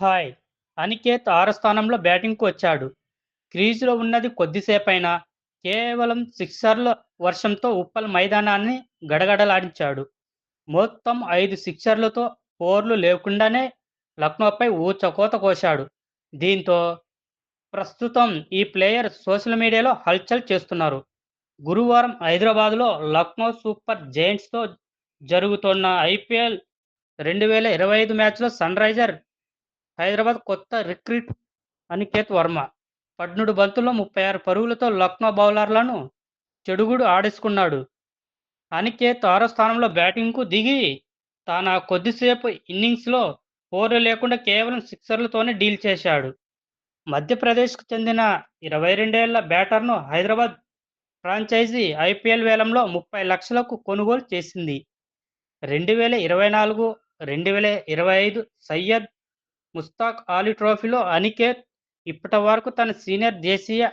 Hi! Aniket ఆరు స్థానంలో బ్యాటింగ్‌కు వచ్చాడు. క్రీజులో ఉన్నది కొద్దిసేపైనా కేవలం సిక్సర్ల వర్షంతో ఉప్పల్ మైదానాన్ని గడగడలాడించాడు. మొత్తం ఐదు సిక్సర్లతో ఫోర్లు లేకుండానే లక్నోపై ఊచకోత కోశాడు. దీంతో ప్రస్తుతం ఈ ప్లేయర్ సోషల్ మీడియాలో హల్చల్ చేస్తున్నారు. గురువారం హైదరాబాద్‌లో లక్నో సూపర్ జైంట్స్తో జరుగుతోన్న ఐపీఎల్ 2025 మ్యాచ్‌లో సన్‌రైజర్ హైదరాబాద్ కొత్త రిక్రూట్ అనికేత్ వర్మ 17 బంతుల్లో 36 పరుగులతో లక్నో బౌలర్లను చెడుగుడు ఆడేసుకున్నాడు. అనికేత్ ఆరో స్థానంలో బ్యాటింగ్‌కు దిగి తన కొద్దిసేపు ఇన్నింగ్స్‌లో ఫోర్లు లేకుండా కేవలం సిక్సర్లతోనే డీల్ చేశాడు. మధ్యప్రదేశ్‌కు చెందిన ఇరవై రెండేళ్ళ బ్యాటర్‌ను హైదరాబాద్ ఫ్రాంచైజీ ఐపీఎల్ వేలంలో 30 లక్షలకు కొనుగోలు చేసింది. 2024, 2025 సయ్యద్ ముస్తాక్ ఆలీ ట్రోఫీలో అనికేత్ ఇప్పటి వరకు తన సీనియర్ దేశీయ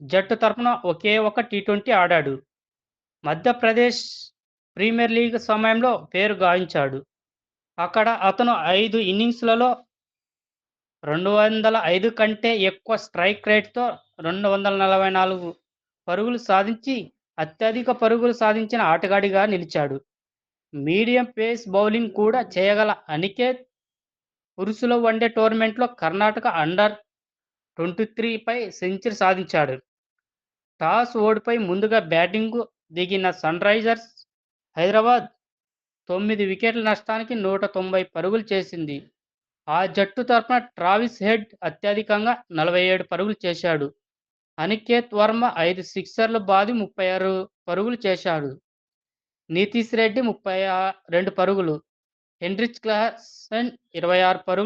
జట్టు తరపున ఒకే ఒక టీ ట్వంటీ ఆడాడు. మధ్యప్రదేశ్ ప్రీమియర్ లీగ్ సమయంలో పేరు గాయించాడు అక్కడ అతను ఐదు ఇన్నింగ్స్‌లలో 205 కంటే ఎక్కువ స్ట్రైక్ రేట్‌తో 244 పరుగులు సాధించి అత్యధిక పరుగులు సాధించిన ఆటగాడిగా నిలిచాడు. మీడియం పేస్ బౌలింగ్ కూడా చేయగల అనికేత్ పురుషుల వన్డే టోర్నమెంట్లో కర్ణాటక అండర్ ట్వంటీ త్రీపై సెంచరీ సాధించాడు. టాస్ ఓడిపై ముందుగా బ్యాటింగ్‌కు దిగిన సన్‌రైజర్స్ హైదరాబాద్ తొమ్మిది వికెట్ల నష్టానికి 190 పరుగులు చేసింది. ఆ జట్టు తరపున ట్రావిస్ హెడ్ అత్యధికంగా 47 పరుగులు చేశాడు. అనికేత్ వర్మ ఐదు సిక్సర్లు బాది 36 పరుగులు చేశాడు. నితీష్ రెడ్డి 32 పరుగులు, హెన్రిచ్ క్లాసన్ ఇరవై ఆరు పరుగులు